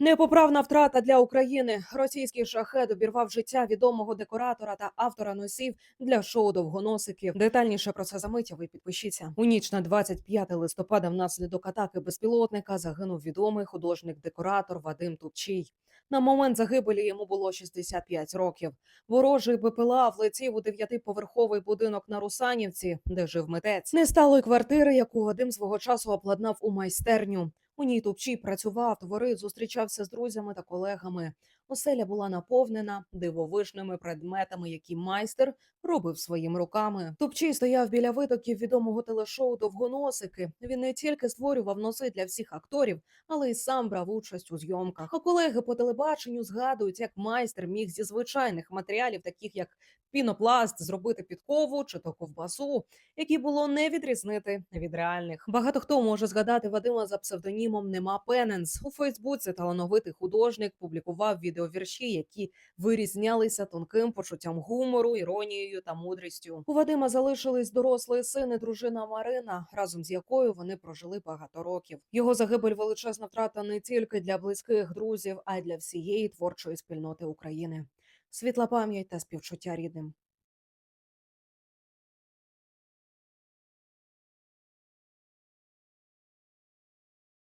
Непоправна втрата для України. Російський шахет обірвав життя відомого декоратора та автора носів для шоу довгоносиків. Детальніше про це замиття. Ви підпишіться. У ніч на 25 листопада внаслідок атаки безпілотника загинув відомий художник-декоратор Вадим Тупчий. На момент загибелі йому було 65 років. Ворожий БПЛА влетів у дев'ятиповерховий будинок на Русанівці, де жив митець. Не стало й квартири, яку Вадим свого часу обладнав у майстерню. У ній топчі працював, творив, зустрічався з друзями та колегами. Оселя була наповнена дивовижними предметами, які майстер робив своїми руками. Тупчій стояв біля витоків відомого телешоу Довгоносики. Він не тільки створював носи для всіх акторів, але й сам брав участь у зйомках. А колеги по телебаченню згадують, як майстер міг зі звичайних матеріалів, таких як пінопласт, зробити підкову чи то ковбасу, які було не відрізнити від реальних. Багато хто може згадати Вадима за псевдонімом Нема Пененс. У Фейсбуці талановитий художник публікував відеовірші, які вирізнялися тонким почуттям гумору, іронією та мудрістю. У Вадима залишились дорослий син і дружина Марина, разом з якою вони прожили багато років. Його загибель величезна втрата не тільки для близьких друзів, а й для всієї творчої спільноти України. Світла пам'ять та співчуття рідним.